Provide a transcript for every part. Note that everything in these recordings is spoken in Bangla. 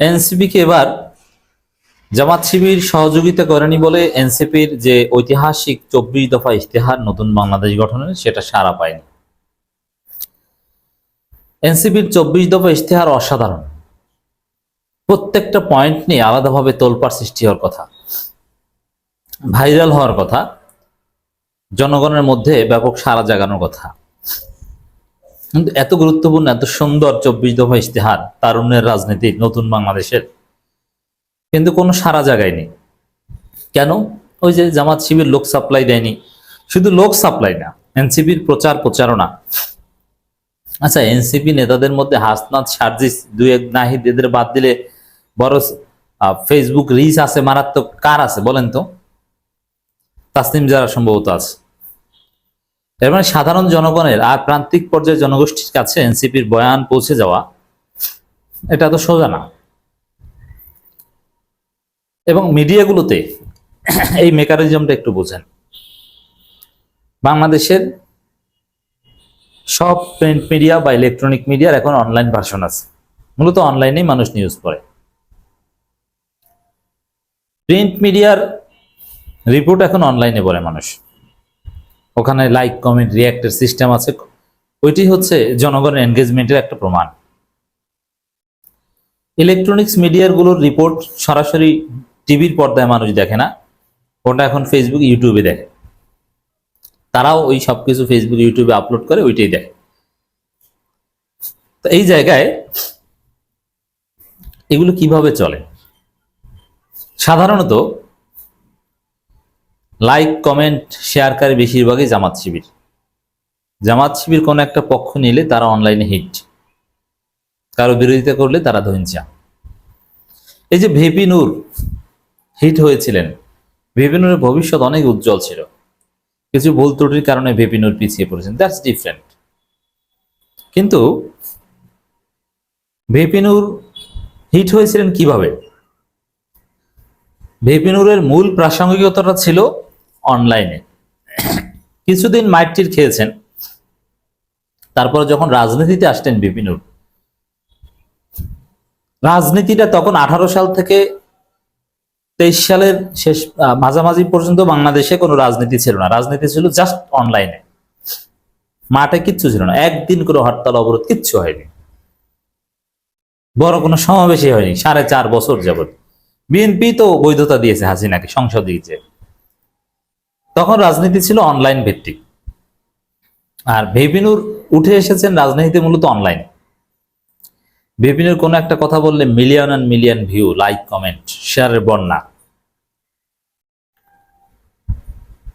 এনসিপিকে এবার জামাত শিবির সহযোগিতা করেনি বলে এনসিপির যে ঐতিহাসিক চব্বিশ দফা ইশতেহার নতুন বাংলাদেশ গঠনের, সেটা সাড়া পায়নি। এনসিপির চব্বিশ দফা ইশতেহার অসাধারণ। প্রত্যেকটা পয়েন্ট নিয়ে আলাদাভাবে তোলপাড় সৃষ্টি হওয়ার কথা, ভাইরাল হওয়ার কথা, জনগণের মধ্যে ব্যাপক সাড়া জাগানোর কথা। কিন্তু এত গুরুত্বপূর্ণ, এত সুন্দর চব্বিশ দফা ইশতেহার তারুণ্যের রাজনীতি নতুন বাংলাদেশের। কিন্তু কোনো সারা জায়গায় নেই কেন? ওই যে জামাত শিবির লোক সাপ্লাই দেয়নি। শুধু লোক সাপ্লাই না, এনসিপির প্রচার প্রচারণা। আচ্ছা এনসিপি নেতাদের মধ্যে হাসনাত, সার্জিস, দুই এক নাহিদ এদের বাদ দিলে বড় ফেসবুক রিচ আছে মারাত্মক। কার আছে বলেন তো? তাসনিম যারা সম্ভবত আছে। এর মানে সাধারণ জনগণের আর প্রান্তিক পর্যায়ে জনগোষ্ঠীর কাছে এনসিপির বয়ান পৌঁছে যাওয়া, এটা তো সোজা না। এবং মিডিয়াগুলোতে এই মেকানিজমটা একটু বোঝেন। বাংলাদেশের সব প্রিন্ট মিডিয়া বা ইলেকট্রনিক মিডিয়ার এখন অনলাইন ভার্সন আছে। মূলত অনলাইনেই মানুষ নিউজ পড়ে। প্রিন্ট মিডিয়ার রিপোর্ট এখন অনলাইনে পড়ে মানুষ। ওখানে লাইক কমেন্ট রিয়াক্টের সিস্টেম আছে। ওইটি হচ্ছে জনগণের এনগেজমেন্টের একটা প্রমাণ। ইলেকট্রনিক্স মিডিয়ারগুলোর রিপোর্ট সরাসরি টিভির পর্দায় মানুষ দেখে না। ওটা এখন ফেসবুক ইউটিউবে দেখে। তারাও ওই সবকিছু ফেসবুক ইউটিউবে আপলোড করে ওইটাই দেখে। তো এই জায়গায় এগুলো কীভাবে চলে? সাধারণত লাইক কমেন্ট শেয়ারকারী বেশিরভাগই জামাত শিবির। জামাত শিবির কোনো একটা পক্ষ নিলে তারা অনলাইনে হিট কারও বিরোধিতা করলে তারা ধৈঞ্চা এই যে ভেপি নূর হিট হয়েছিলেন। ভেপি নূরের ভবিষ্যৎ অনেক উজ্জ্বল ছিল। কিছু ভুল ত্রুটির কারণে ভেপি নূর পিছিয়ে পড়েছেন। দ্যাটস ডিফারেন্ট কিন্তু ভেপি নূর হিট হয়েছিলেন কীভাবে? ভেপি নূরের মূল প্রাসঙ্গিকতাটা ছিল অনলাইনে কিছুদিন মাইটটির খেয়েছেন। তারপর যখন রাজনীতিতে আসতেন বিপিনুর। রাজনীতিটা তখন আঠারো সাল থেকে তেইশ সালের শেষ মাঝামাঝি পর্যন্ত বাংলাদেশে কোনো রাজনীতি ছিল না। রাজনীতি ছিল জাস্ট অনলাইনে মাঠে কিচ্ছু ছিল না। একদিন করে হরতাল, অবরোধ কিচ্ছু হয়নি। বড় কোনো সমাবেশই হয়নি। সাড়ে চার বছর যাবত বিএনপি তো বৈধতা দিয়েছে হাসিনাকে, সংসদ দিয়েছে। তখন রাজনীতি ছিল অনলাইন ভিত্তিক। আর ভেপিনুর উঠে এসেছেন রাজনীতিতে মূলত অনলাইন ভেপিনুর কোনো একটা কথা বললে million and million view like comment শেয়ারের বন্যা।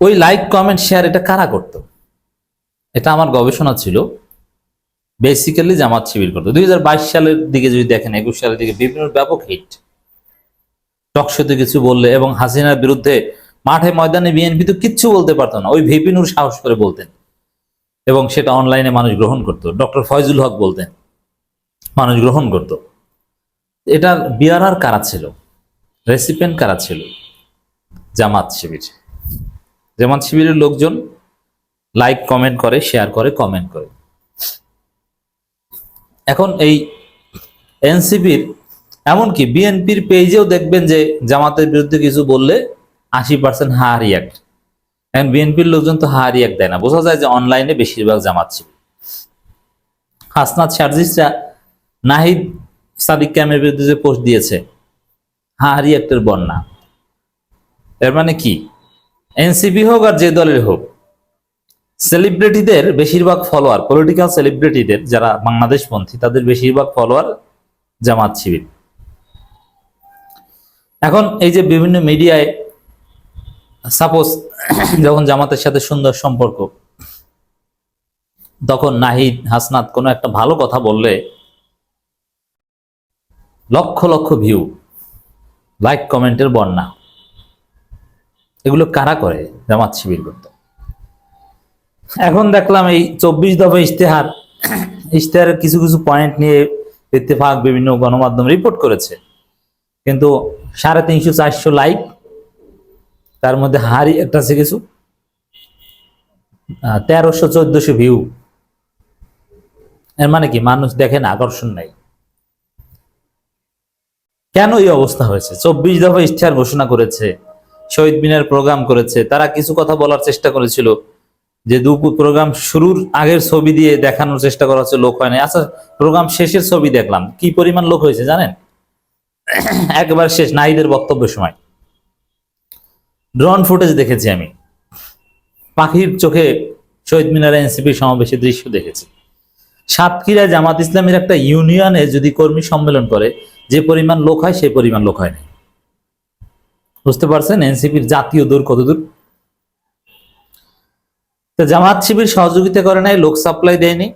ওই লাইক কমেন্ট শেয়ার এটা কারা করতো? এটা আমার গবেষণা ছিল। বেসিক্যালি জামাত শিবির করতো। দুই হাজার বাইশ সালের দিকে যদি দেখেন, একুশ সালের দিকে বিভিন্ন ব্যাপক হিট টকশোতে কিছু বললে এবং হাসিনার বিরুদ্ধে মাঠে ময়দানে বিএনপি তো কিচ্ছু বলতে পারতো না। ওই ভিপি ভেপিনুর সাহস করে বলতেন। এবং সেটা অনলাইনে মানুষ গ্রহণ করতো। ডক্টর ফয়জুল হক বলতেন, মানুষ গ্রহণ করত। এটার বিয়ারার কারা ছিল? রেসিপেন্ট কারা ছিল? জামাত শিবির। জামাত শিবিরের লোকজন লাইক কমেন্ট করে শেয়ার করে কমেন্ট করে। এখন এই এনসিপির, এমনকি বিএনপির পেজেও দেখবেন যে জামাতের বিরুদ্ধে কিছু বললে আশি পার্সেন্ট হা রিয়াক্ট এখন বিএনপির লোকজন তো হা রিয়াক্ট দেয় না। বোঝা যায় যে অনলাইনে বেশিরভাগ জামাত ছিল। হাসনাত সার্জিসরা নাহিদ সাদিক ক্যামের বিরুদ্ধে যে পোস্ট দিয়েছে হা রিয়াক্টের বন্যা। এর মানে কি? এনসিপি হোক আর যে দলের হোক সেলিব্রিটিদের বেশিরভাগ ফলোয়ার পলিটিক্যাল সেলিব্রিটিদের যারা বাংলাদেশপন্থী তাদের বেশিরভাগ ফলোয়ার জামাত শিবির। এখন এই যে বিভিন্ন মিডিয়ায় সাপোজ যখন জামাতের সাথে সুন্দর সম্পর্ক, তখন নাহিদ হাসনাত কোনো একটা ভালো কথা বললে, লক্ষ লক্ষ ভিউ লাইক কমেন্টের বন্যা। এগুলো কারা করে জামাত শিবির করতো? এখন দেখলাম এই চব্বিশ দফা ইশতেহার, ইশতেহারের কিছু কিছু পয়েন্ট নিয়ে ইত্তেফাক বিভিন্ন গণমাধ্যম রিপোর্ট করেছে। কিন্তু সাড়ে তিনশো চারশো লাইক তার মধ্যে হারি একটা আছে কিছু? তেরোশো চোদ্দশো ভিউ এর মানে কি? মানুষ দেখেন আকর্ষণ নাই। কেন এই অবস্থা হয়েছে? চব্বিশ দফা ইশতেহার ঘোষণা করেছে, শহীদ মিনার প্রোগ্রাম করেছে। তারা কিছু কথা বলার চেষ্টা করেছিল, যে দুপুর প্রোগ্রাম শুরুর আগের ছবি দিয়ে দেখানোর চেষ্টা করা হচ্ছে, লোক হয়নি। আচ্ছা প্রোগ্রাম শেষের ছবি দেখলাম। কি পরিমাণ লোক হয়েছে জানেন? একবার শেষ, নাহিদের বক্তব্যের সময়। ড্রোন ফুটেজ দেখেছি আমি। পাখির চোখে শহীদ মিনারে এনসিপি সমাবেশের দৃশ্য দেখেছি। সাতক্ষীরা জামাত ইসলামের একটা ইউনিয়নে যদি কর্মী সম্মেলন করে, যে পরিমাণ লোক হয় সেই পরিমাণ লোক হয় না। বুঝতে পারছেন? এনসিপির জাতীয় দূর কত দূর তো জামাত শিবির সহযোগিতা করে নাই, লোক সাপ্লাই দেয়নি।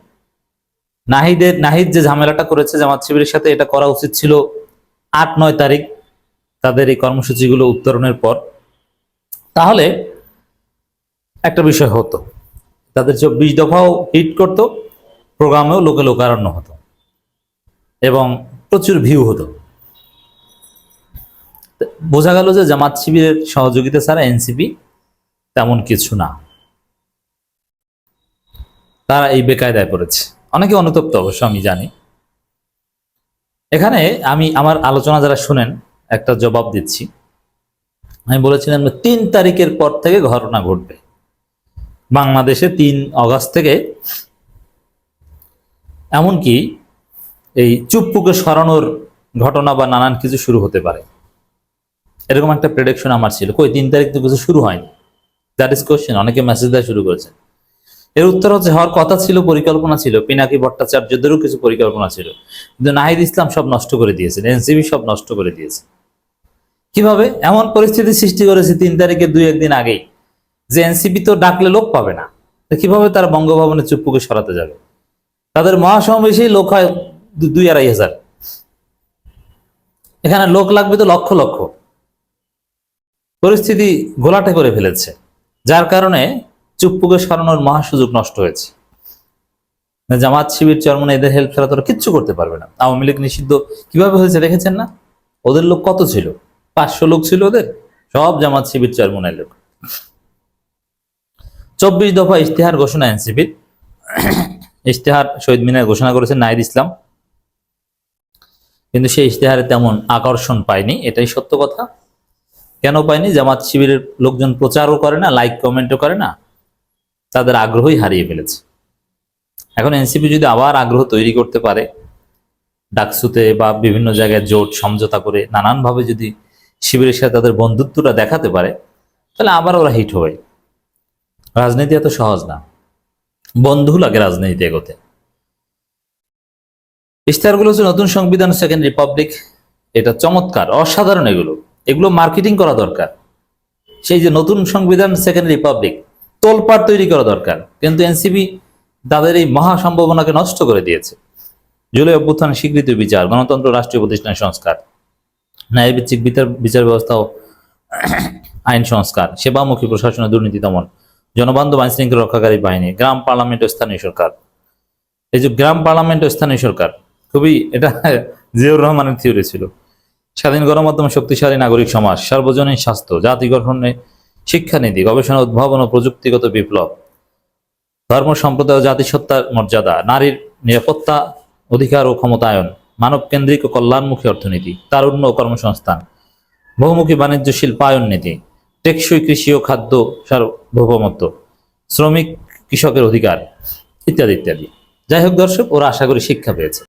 নাহিদের, নাহিদ যে ঝামেলাটা করেছে জামাত শিবিরের সাথে, এটা করা উচিত ছিল আট নয় তারিখ। তাদের এই কর্মসূচিগুলো উত্তরণের পর। তাহলে একটা বিষয় হতো। তাদের চব্বিশ দফাও হিট করতো প্রোগ্রামেও লোকে লোকারণ্য হতো এবং প্রচুর ভিউ হতো। বোঝা গেল যে জামাত শিবিরের সহযোগিতা ছাড়া এনসিপি তেমন কিছু না। তারা এই বেকায়দায় পড়েছে। অনেকে অনুতপ্ত অবশ্য, আমি জানি। এখানে আমি আমার আলোচনা যারা শুনেন, একটা জবাব দিচ্ছি। আমি বলেছিলাম তিন তারিখের পর থেকে ঘটনা ঘটবে। বাংলাদেশে তিন অগস্ট থেকে এমনকি এই চুপ্পুকে সরানোর ঘটনা বা নানান কিছু শুরু হতে পারে। এরকম একটা প্রেডিকশন আমার ছিল। কই, তিন তারিখ তো কিছু শুরু হয়নি। দ্যাট ইজ কোশ্চেন অনেকে মেসেজ দেওয়া শুরু করেছে। এর উত্তর হচ্ছে, হওয়ার কথা ছিল, পরিকল্পনা ছিল। পিনাকি ভট্টাচার্যদেরও কিছু পরিকল্পনা ছিল। কিন্তু নাহিদ ইসলাম সব নষ্ট করে দিয়েছে এনসিবি সব নষ্ট করে দিয়েছে। কীভাবে? এমন পরিস্থিতি সৃষ্টি করেছে তিন তারিখে দুই একদিন আগেই যে এনসিপি তো ডাকলে লোক পাবে না। কীভাবে তারা বঙ্গভবনে চুপ্পুকে সরাতে যাবে? তাদের মহাসমাবেশেই লোক হয় দুই আড়াই হাজার। এখানে লোক লাগবে তো লক্ষ লক্ষ। পরিস্থিতি ঘোলাটে করে ফেলেছে, যার কারণে চুপ্পুকে সরানোর মহা সুযোগ নষ্ট হয়েছে। জামাত শিবির চরমনে এদের হেল্প ছাড়া তোরা কিচ্ছু করতে পারবে না। আওয়ামী লীগ নিষিদ্ধ কীভাবে হয়েছে দেখেছেন না? ওদের লোক কত ছিল? পাঁচশো লোক ছিল ওদের, সব জামাত শিবির চরমনের লোক। চব্বিশ দফা ইশতেহার ঘোষণা এনসিপির ইশতেহার শহীদ মিনার ঘোষণা করেছেন নাহিদ ইসলাম। কিন্তু সেই ইশতেহারে তেমন আকর্ষণ পায়নি, এটাই সত্য কথা। কেন পায়নি? জামাত শিবিরের লোকজন প্রচারও করে না, লাইক কমেন্টও করে না, তাদের আগ্রহই হারিয়ে ফেলেছে। এখন এনসিপি যদি আবার আগ্রহ তৈরি করতে পারে, ডাকসুতে বা বিভিন্ন জায়গায় জোট, সমঝোতা করে, নানানভাবে যদি শিবিরের সাথে তাদের বন্ধুত্বটা দেখাতে পারে, তাহলে আবার ওরা হিট হবে। রাজনীতি এত সহজ না। বন্ধু লাগে রাজনীতি এগোতে। ইশতেহারগুলো হচ্ছে নতুন সংবিধান সেকেন্ড রিপাবলিক এটা চমৎকার, অসাধারণ এগুলো। এগুলো মার্কেটিং করা দরকার। সেই যে নতুন সংবিধান সেকেন্ড রিপাবলিক তোলপাড় তৈরি করা দরকার। কিন্তু এনসিবি তাদের এই মহা সম্ভাবনাকে নষ্ট করে দিয়েছে। জুলাই অভ্যুত্থানের স্বীকৃত বিচার, গণতন্ত্র, রাষ্ট্রীয় প্রতিষ্ঠানের সংস্কার। ন্যায়ভিত্তিক বিচার বিচার ব্যবস্থা ও আইন সংস্কার, সেবামুখী প্রশাসনের দুর্নীতি দমন, জনবান্ধব আইন শৃঙ্খলা রক্ষাকারী বাহিনী, গ্রাম পার্লামেন্ট ও স্থানীয় সরকার। এই যে গ্রাম পার্লামেন্ট ও স্থানীয় সরকার, খুবই এটা জিয়াউর রহমানের থিওরি ছিল। স্বাধীন গণমাধ্যম শক্তিশালী নাগরিক সমাজ, সার্বজনীন স্বাস্থ্য, জাতি গঠনে শিক্ষানীতি, গবেষণা, উদ্ভাবন ও প্রযুক্তিগত বিপ্লব, ধর্ম, সম্প্রদায় ও জাতিসত্তার মর্যাদা, নারীর নিরাপত্তা, অধিকার ও ক্ষমতায়ন মানব কেন্দ্রিক ও কল্যাণমুখী অর্থনীতি তার ও কর্মসংস্থান, বহুমুখী বাণিজ্য, শিল্পায়ন নীতি, টেকসই কৃষি ও খাদ্য সার্বভৌমত্ব, শ্রমিক কৃষকের অধিকার, ইত্যাদি ইত্যাদি। যাই হোক দর্শক, ওরা আশা করি শিক্ষা পেয়েছে।